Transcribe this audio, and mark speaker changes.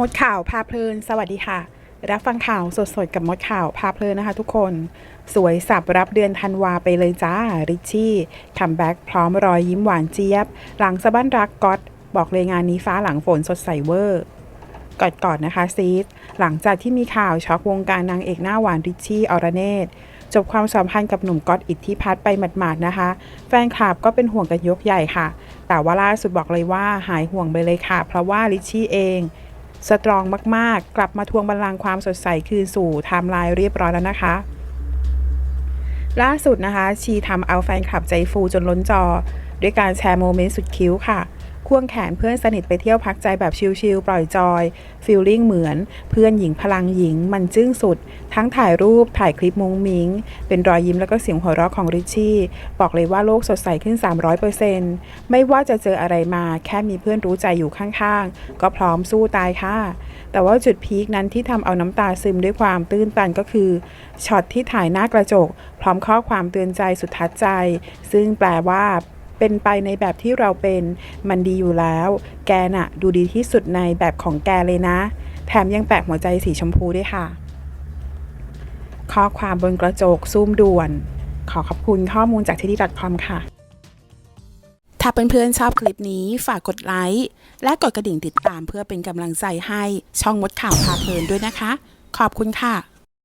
Speaker 1: มดข่าวพาเพลิน สวัสดีค่ะ รับฟังข่าวสดๆ กับมดข่าวพาเพลินนะคะทุกคน สวยสับรับเดือนธันวาไปเลยจ้า ริชชี่คัมแบ็กพร้อมรอยยิ้มหวานเจี๊ยบ หลังสะบั้นรักก๊อตบอกเลยงานนี้ฟ้าหลังฝนสดใสเวอร์ก่อนก่อนนะคะซีดหลังจากที่มีข่าวช็อกวงการนางเอกหน้าหวานริชชี่อรเนตจบความสัมพันธ์กับหนุ่มก๊อตอิทธิพัฒน์ไปหมาดๆนะคะ แฟนคลับก็เป็นห่วงกันยกใหญ่ค่ะ แต่ว่าล่าสุดบอกเลยว่าหายห่วงไปเลยค่ะ เพราะว่าริชชี่เอง สตรองมากๆ กลับมาทวงบัลลังก์ความสดใสคืนสู่ไทม์ไลน์เรียบร้อยแล้วนะคะ ล่าสุดนะคะ ชีทำเอาแฟนคลับใจฟูจนล้นจอ ด้วยการแชร์โมเมนต์สุดคิ้วค่ะ ควงแขนเพื่อนสนิทไปเที่ยวพักใจแบบชิลๆปล่อยจอยฟีลลิ่งเหมือน เพื่อนหญิงพลังหญิง มันจึ้งสุด ทั้งถ่ายรูปถ่ายคลิปมุ้งมิ้งเป็นรอยยิ้มแล้วก็เสียงหัวเราะของริชชี่ บอกเลยว่าโลกสดใสขึ้น 300%ไม่ว่าจะเจออะไรมาแค่มีเพื่อนรู้ใจอยู่ข้างๆ ก็พร้อมสู้ตายค่ะ แต่ว่าจุดพีคนั้นที่ทำเอาน้ำตาซึมด้วยความตื้นตันก็คือช็อตที่ถ่ายหน้ากระจก พร้อมข้อความเตือนใจสุดทัดใจ ซึ่งแปลว่า เป็นไปในแบบที่เราเป็นมันดีอยู่แล้ว แกน่ะ ดูดีที่สุดในแบบของแกเลยนะ แถมยังแปะหัวใจสีชมพูด้วยค่ะ ข้อความบนกระจกซูมด่วน ขอขอบคุณข้อมูลจากที่ดี .com ค่ะ ถ้าเพื่อนๆชอบคลิปนี้ฝากกดไลค์และกดกระดิ่งติดตามเพื่อเป็นกำลังใจให้ช่องมดข่าวพาเพลินด้วยนะคะ ขอบคุณค่ะ